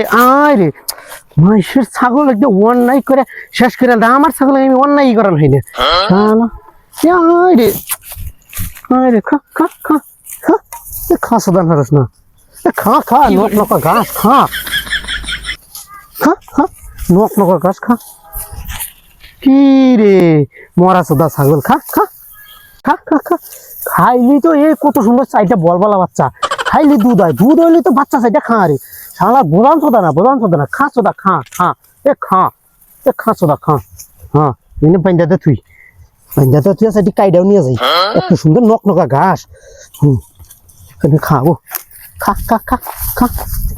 এ আয় রে মাইশের ছাগল একদম অন্যায় করে শেষ করে আমার ছাগল আমি অন্যায় করার হইনি শালা, এ আয় রে আয় রে খা খা খা খা না। খা খা নক নকা ঘাস, খা। খা খা নক নকা ঘাস, খা। কি রে, মরা সদা ছাগল, খা খা খা খা খা। খাইলি তো এ কত সুন্দর চাইটা বলবালা বাচ্চা। খাইলি দুধ হয়, দুধ হইলে তো বাচ্চা চাইটা খা রে। শালা বোধান সোদা না বোধান সোদা না খা সোদা খা খা এ খা এ খা সোদা খা হ্যাঁ এনে পাঞ্জাতে তুই পাঞ্জাতে তুই সাইডে কাইডাও নিয়ে যাই এত সুন্দর নক নকা ঘাস। হুম খাব খা খা খা খা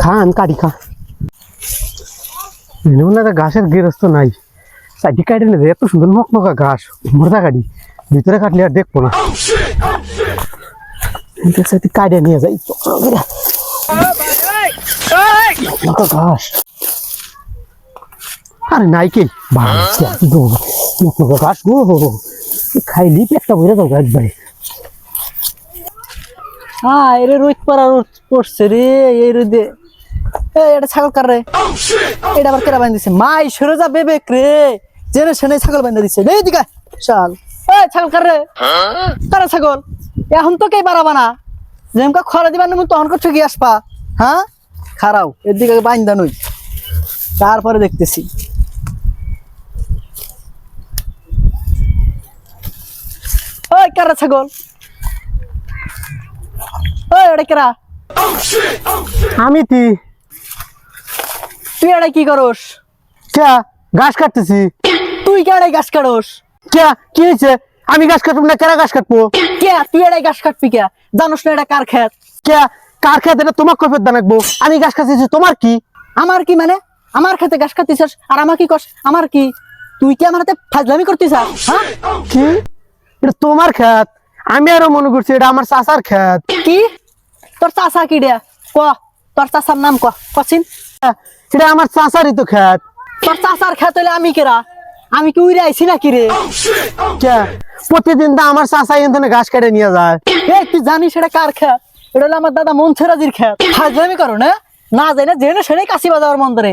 খা আমি কাটি খা। এনে মনে ঘাসের গেরস্ত নাই। সাইডে কাইডে নিয়ে যাই এত সুন্দর নক নকা ঘাস। মোরদা কাটি। ভিতরে কাটলে আর দেখব না। এদের সাথে কাইডে নিয়ে যাই আরে নাই কে নকা ঘাস গো একবারে। হ্যাঁ পড়ছে রে, এই রোদে। এটা ছাগল কার রে? এটা আবার কেরা বান্ধি দিছে? মাই, সরে যা বেবেক রে। জেনে সেনে ছাগল বান্ধা দিছে। এই দিকে চাল এ, ছাগল কার রে? কারা ছাগল? এখন তো কে বাড়াবা না। যেমকা খরা দিবার নেমন তখন করছ কি আসপা হ্যাঁ? খারাও এদিকে বান্ধা নই। তারপরে দেখতেছি। ওই কারা ছাগল? ওই এটা কেরা? আমি তি তুই এটা কি করস? কে? ঘাস কাটতেছি। তুই কে এড়াই গাছ কাটস? কে? কি হয়েছে? আমি ঘাস কাটবো না কেরা ঘাস কাটবো? কে? তুই এড়াই গাছ কাটবি কে? জানোস না এটা কার খেত কে? কার খেতে এটা তোমার কৈফের দানাকবো আমি গাছ কাটতেছি তোমার কি? আমার কি মানে? আমার খেতে গাছ কাটতিছস আর আমার কি কস আমার কি? তুই কি আমার হাতে ফাজলামি করতিস হ্যাঁ? কি? এটা তোমার খেত। আমি আরও মনে করছি এটা আমার চাচার খেত। কি? তোর চাষা কি রে? ক? তোর চাষার নাম ক? কছিন এটা আমার চাচারই তো খেত। তোর চাষার খেত হলে আমি কেরা? আমি কি উইরে আইছি নাকি রে? কে? প্রতিদিন তো আমার চাচা এখানে ঘাস কেটে নিয়ে যায়। তুই জানিস এটা কার খেত? এটা হলো আমার দাদা মনছেরাজির খেত ফাজলামি করো, না? না যাই না জেনে সেনে কাশি বাজাবার মন্দরে।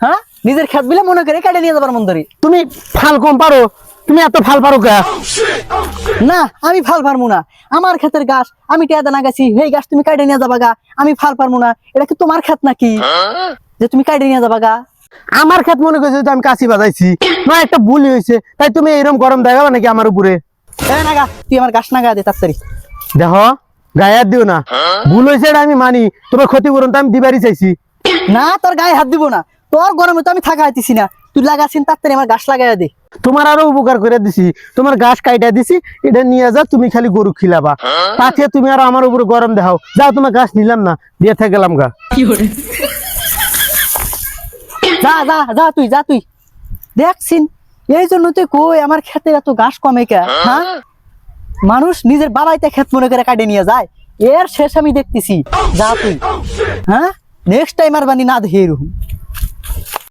হ্যাঁ? নিজের খেত বিলে মনে করে কেটে নিয়ে যাবার মন্দরে। তুমি ফাল কম পারো, তুমি এত ফাল পারো কে? না, আমি ফাল পারব না। আমার ক্ষেতের গাছ আমি টেয়া দানা গাছি, এই গাছ তুমি কাটে নিয়ে যাবা গা। আমি ফাল পারব না। এটা কি তোমার ক্ষেত নাকি? যে তুমি কাটে নিয়ে যাবা গা। আমার খেত মনে করছে আমি কাশি বাজাইছি। না, একটা ভুল হয়েছে। তাই তুমি এরকম গরম দেখাবে নাকি আমার উপরে? তুই আমার গাছ নাগা দে তাড়াতাড়ি। দেখো গায়ে হাত দিও না। ভুল হয়েছে আমি মানি। তোমার ক্ষতিপূরণ তো আমি দিবারই চাইছি। না তোর গায়ে হাত দিব না। তোর গরমে তো আমি থাকা হাইতেছি না। তুই লাগাছিস তাড়াতাড়ি আমার গাছ লাগাই দে। তোমার আরও উপকার করে দিছি। তোমার গাছ কাইটা দিছি এটা নিয়ে যাও তুমি খালি গরু খিলাবা। তাতে তুমি আর আমার উপরে গরম দেখাও। যাও তোমার গাছ নিলাম না। দিয়ে থেকে গেলাম গা। যা যা যা তুই যা তুই। দেখছিন এই জন্য তুই কই আমার ক্ষেতের এত ঘাস কমে কে হ্যাঁ? মানুষ নিজের বাবাইতে খেত মনে করে কাটে নিয়ে যায়। এর শেষ আমি দেখতেছি, যা তুই। হ্যাঁ? নেক্সট টাইম আর বানি না দেখে এরকম